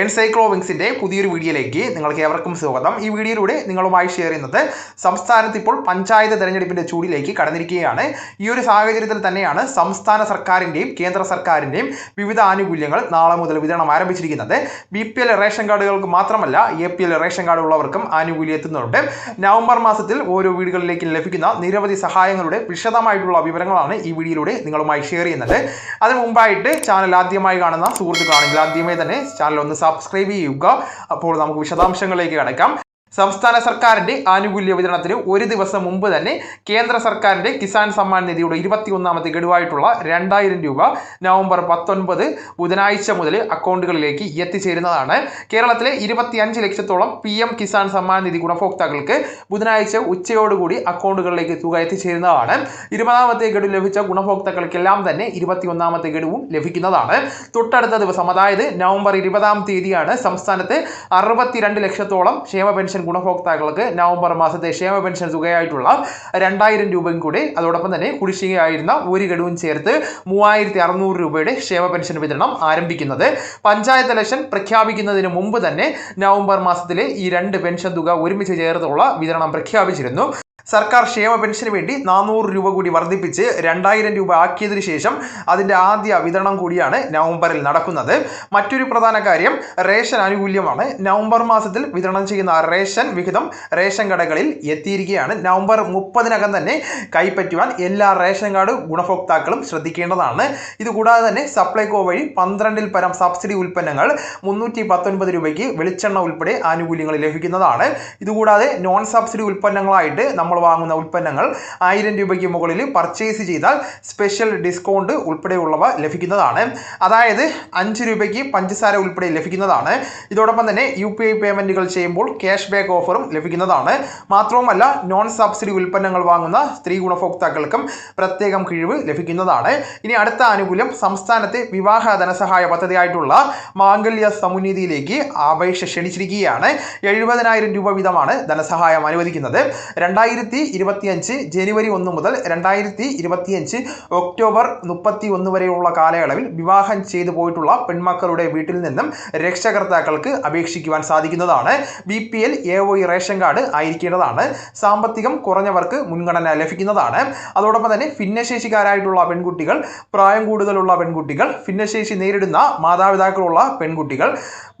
എൻസൈക്ലോവിങ്സിന്റെ പുതിയൊരു വീഡിയോയിലേക്ക് നിങ്ങൾക്ക് ഏവർക്കും സ്വാഗതം. ഈ വീഡിയോയിലൂടെ നിങ്ങളുമായി ഷെയർ ചെയ്യുന്നത് സംസ്ഥാനത്ത് ഇപ്പോൾ പഞ്ചായത്ത് തെരഞ്ഞെടുപ്പിന്റെ ചൂടിലേക്ക് കടന്നിരിക്കുകയാണ്. ഈ ഒരു സാഹചര്യത്തിൽ തന്നെയാണ് സംസ്ഥാന സർക്കാരിന്റെയും കേന്ദ്ര സർക്കാരിന്റെയും വിവിധ ആനുകൂല്യങ്ങൾ നാളെ മുതൽ വിതരണം ആരംഭിച്ചിരിക്കുന്നത്. ബി പി എൽ റേഷൻ കാർഡുകൾക്ക് മാത്രമല്ല A P L ration card ഉള്ളവർക്കും ആനുകൂല്യം എത്തുന്നുണ്ട്. നവംബർ മാസത്തിൽ ഓരോ വീടുകളിലേക്കും ലഭിക്കുന്ന നിരവധി സഹായങ്ങളുടെ വിശദമായിട്ടുള്ള വിവരങ്ങളാണ് ഈ വീഡിയോയിലൂടെ നിങ്ങളുമായി ഷെയർ ചെയ്യുന്നത്. അതിന് മുമ്പായിട്ട് ചാനൽ ആദ്യമായി കാണുന്ന സുഹൃത്തുക്കളാണെങ്കിൽ ആദ്യമേ തന്നെ ചാനൽ ഒന്ന് സബ്സ്ക്രൈബ് ചെയ്യുക. അപ്പോൾ നമുക്ക് വിശദാംശങ്ങളിലേക്ക് കടക്കാം. സംസ്ഥാന സർക്കാരിന്റെ ആനുകൂല്യ വിതരണത്തിന് ഒരു ദിവസം മുമ്പ് തന്നെ കേന്ദ്ര സർക്കാരിന്റെ കിസാൻ സമ്മാൻ നിധിയുടെ ഇരുപത്തിയൊന്നാമത്തെ ഗഡുവായിട്ടുള്ള രണ്ടായിരം രൂപ നവംബർ പത്തൊൻപത് ബുധനാഴ്ച മുതൽ അക്കൗണ്ടുകളിലേക്ക് എത്തിച്ചേരുന്നതാണ്. കേരളത്തിലെ ഇരുപത്തിയഞ്ച് ലക്ഷത്തോളം പി എം കിസാൻ സമ്മാൻ നിധി ഗുണഭോക്താക്കൾക്ക് ബുധനാഴ്ച ഉച്ചയോടുകൂടി അക്കൗണ്ടുകളിലേക്ക് തുക എത്തിച്ചേരുന്നതാണ്. ഇരുപതാമത്തെ ഗഡു ലഭിച്ച ഗുണഭോക്താക്കൾക്കെല്ലാം തന്നെ ഇരുപത്തിയൊന്നാമത്തെ ഗഡുവും ലഭിക്കുന്നതാണ്. തൊട്ടടുത്ത ദിവസം അതായത് നവംബർ ഇരുപതാം തീയതിയാണ് സംസ്ഥാനത്ത് അറുപത്തിരണ്ട് ലക്ഷത്തോളം ക്ഷേമ പെൻഷൻ ഗുണഭോക്താക്കൾക്ക് നവംബർ മാസത്തെ ക്ഷേമ പെൻഷൻ തുകയായിട്ടുള്ള രണ്ടായിരം രൂപയും കൂടി അതോടൊപ്പം തന്നെ കുടിശ്ശികയായിരുന്ന ഒരു ഗഡുവും ചേർത്ത് മൂവായിരത്തി അറുന്നൂറ് രൂപയുടെ ക്ഷേമ പെൻഷൻ വിതരണം ആരംഭിക്കുന്നത്. പഞ്ചായത്ത് ഇലക്ഷൻ പ്രഖ്യാപിക്കുന്നതിന് മുമ്പ് തന്നെ നവംബർ മാസത്തിലെ ഈ രണ്ട് പെൻഷൻ തുക ഒരുമിച്ച് ചേർത്തുള്ള വിതരണം പ്രഖ്യാപിച്ചിരുന്നു. സർക്കാർ ക്ഷേമ പെൻഷന് വേണ്ടി നാനൂറ് രൂപ കൂടി വർദ്ധിപ്പിച്ച് രണ്ടായിരം രൂപ ആക്കിയതിനു ശേഷം അതിന്റെ ആദ്യ വിതരണം കൂടിയാണ് നവംബറിൽ നടക്കുന്നത്. മറ്റൊരു പ്രധാന കാര്യം റേഷൻ ആനുകൂല്യമാണ് നവംബർ മാസത്തിൽ വിതരണം ചെയ്യുന്ന റേഷൻ വിഹിതം റേഷൻ കടകളിൽ എത്തിയിരിക്കുകയാണ്. നവംബർ മുപ്പതിനകം തന്നെ കൈപ്പറ്റുവാൻ എല്ലാ റേഷൻ കാർഡ് ഗുണഭോക്താക്കളും ശ്രദ്ധിക്കേണ്ടതാണ്. ഇതുകൂടാതെ തന്നെ സപ്ലൈകോ വഴി പന്ത്രണ്ടിൽ പരം സബ്സിഡി ഉൽപ്പന്നങ്ങൾ മുന്നൂറ്റി പത്തൊൻപത് രൂപയ്ക്ക് വെളിച്ചെണ്ണ ഉൾപ്പെടെ ആനുകൂല്യങ്ങൾ ലഭിക്കുന്നതാണ്. ഇതുകൂടാതെ നോൺ സബ്സിഡി ഉൽപ്പന്നങ്ങളായിട്ട് നമ്മൾ വാങ്ങുന്ന ഉൽപ്പന്നങ്ങൾ ആയിരം രൂപയ്ക്ക് മുകളിൽ പർച്ചേസ് ചെയ്താൽ സ്പെഷ്യൽ ഡിസ്കൗണ്ട് ഉൾപ്പെടെയുള്ളവ ലഭിക്കുന്നതാണ്. അതായത് അഞ്ച് രൂപയ്ക്ക് പഞ്ചസാര ഉൾപ്പെടെ ലഭിക്കുന്നതാണ്. ഇതോടൊപ്പം തന്നെ യു പി ഐ പേയ്മെന്റുകൾ ചെയ്യുമ്പോൾ ക്യാഷ് ബാക്ക് ഓഫറും ലഭിക്കുന്നതാണ്. മാത്രവുമല്ല നോൺ സബ്സിഡി ഉൽപ്പന്നങ്ങൾ വാങ്ങുന്ന സ്ത്രീ ഗുണഭോക്താക്കൾക്കും പ്രത്യേകം കിഴിവ് ലഭിക്കുന്നതാണ്. ഇനി അടുത്ത ആനുകൂല്യം സംസ്ഥാനത്തെ വിവാഹ ധനസഹായ പദ്ധതിയായിട്ടുള്ള മാംഗല്യ സമുന്നിധിയിലേക്ക് അപേക്ഷ ക്ഷണിച്ചിരിക്കുകയാണ്. എഴുപതിനായിരം രൂപ വീതമാണ് ധനസഹായം അനുവദിക്കുന്നത്. രണ്ടായിരത്തി ഇരുപത്തിയഞ്ച് ജനുവരി ഒന്ന് മുതൽ രണ്ടായിരത്തി ഇരുപത്തിയഞ്ച് ഒക്ടോബർ മുപ്പത്തി ഒന്ന് വരെയുള്ള കാലയളവിൽ വിവാഹം ചെയ്തു പോയിട്ടുള്ള പെൺമക്കളുടെ വീട്ടിൽ നിന്നും രക്ഷകർത്താക്കൾക്ക് അപേക്ഷിക്കുവാൻ സാധിക്കുന്നതാണ്. B P L A O ration card ആയിരിക്കേണ്ടതാണ്. സാമ്പത്തികം കുറഞ്ഞവർക്ക് മുൻഗണന ലഭിക്കുന്നതാണ്. അതോടൊപ്പം തന്നെ ഭിന്നശേഷിക്കാരായിട്ടുള്ള പെൺകുട്ടികൾ പ്രായം കൂടുതലുള്ള പെൺകുട്ടികൾ ഭിന്നശേഷി നേരിടുന്ന മാതാപിതാക്കളുള്ള പെൺകുട്ടികൾ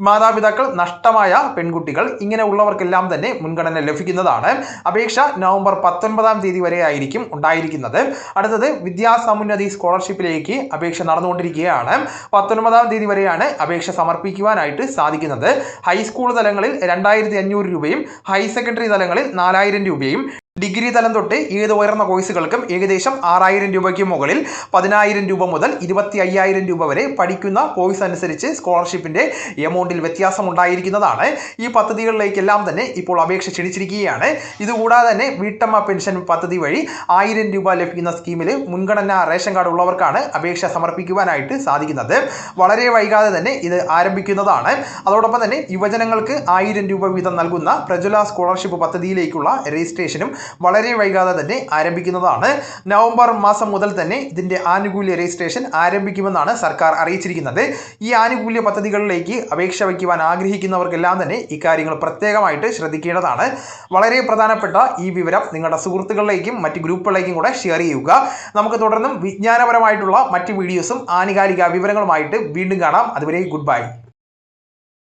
മാതാപിതാക്കൾ നഷ്ടമായ പെൺകുട്ടികൾ ഇങ്ങനെ ഉള്ളവർക്കെല്ലാം തന്നെ മുൻഗണന ലഭിക്കുന്നതാണ്. അപേക്ഷ നവംബർ പത്തൊൻപതാം തീയതി വരെ ആയിരിക്കും ഉണ്ടായിരിക്കുന്നത്. അടുത്തത് വിദ്യാസമുന്നതി സ്കോളർഷിപ്പിലേക്ക് അപേക്ഷ നടന്നുകൊണ്ടിരിക്കുകയാണ്. പത്തൊൻപതാം തീയതി വരെയാണ് അപേക്ഷ സമർപ്പിക്കുവാനായിട്ട് സാധിക്കുന്നത്. ഹൈസ്കൂൾ തലങ്ങളിൽ രണ്ടായിരത്തി അഞ്ഞൂറ് രൂപയും ഹയർ സെക്കൻഡറി തലങ്ങളിൽ നാലായിരം രൂപയും ഡിഗ്രി തലം തൊട്ട് ഏത് ഉയർന്ന കോഴ്സുകൾക്കും ഏകദേശം ആറായിരം രൂപയ്ക്ക് മുകളിൽ പതിനായിരം രൂപ മുതൽ ഇരുപത്തി അയ്യായിരം രൂപ വരെ പഠിക്കുന്ന കോഴ്സ് അനുസരിച്ച് സ്കോളർഷിപ്പിന്റെ എമൗണ്ടിൽ വ്യത്യാസം ഉണ്ടായിരിക്കുന്നതാണ് ഈ പദ്ധതികളിലേക്കെല്ലാം തന്നെ ഇപ്പോൾ അപേക്ഷ ക്ഷണിച്ചിരിക്കുകയാണ്. ഇതുകൂടാതെ തന്നെ വീട്ടമ്മ പെൻഷൻ പദ്ധതി വഴി ആയിരം രൂപ ലഭിക്കുന്ന സ്കീമിൽ മുൻഗണന റേഷൻ കാർഡ് ഉള്ളവർക്കാണ് അപേക്ഷ സമർപ്പിക്കുവാനായിട്ട് സാധിക്കുന്നത്. വളരെ വൈകാതെ തന്നെ ഇത് ആരംഭിക്കുന്നതാണ്. അതോടൊപ്പം തന്നെ യുവജനങ്ങൾക്ക് ആയിരം രൂപ വീതം നൽകുന്ന പ്രജുല സ്കോളർഷിപ്പ് പദ്ധതിയിലേക്കുള്ള രജിസ്ട്രേഷനും വളരെ വൈകാതെ തന്നെ ആരംഭിക്കുന്നതാണ്. നവംബർ മാസം മുതൽ തന്നെ ഇതിന്റെ ആനുകൂല്യ രജിസ്ട്രേഷൻ ആരംഭിക്കുമെന്നാണ് സർക്കാർ അറിയിച്ചിരിക്കുന്നത്. ഈ ആനുകൂല്യ പദ്ധതികളിലേക്ക് അപേക്ഷ വയ്ക്കുവാൻ ആഗ്രഹിക്കുന്നവർക്കെല്ലാം തന്നെ ഇക്കാര്യങ്ങൾ പ്രത്യേകമായിട്ട് ശ്രദ്ധിക്കേണ്ടതാണ്. വളരെ പ്രധാനപ്പെട്ട ഈ വിവരം നിങ്ങളുടെ സുഹൃത്തുക്കളിലേക്കും മറ്റ് ഗ്രൂപ്പുകളിലേക്കും കൂടെ ഷെയർ ചെയ്യുക. നമുക്ക് തുടർന്നും വിജ്ഞാനപരമായിട്ടുള്ള മറ്റ് വീഡിയോസും ആനുകാലിക വിവരങ്ങളുമായിട്ട് വീണ്ടും കാണാം. അതുവരെ ഗുഡ് ബൈ.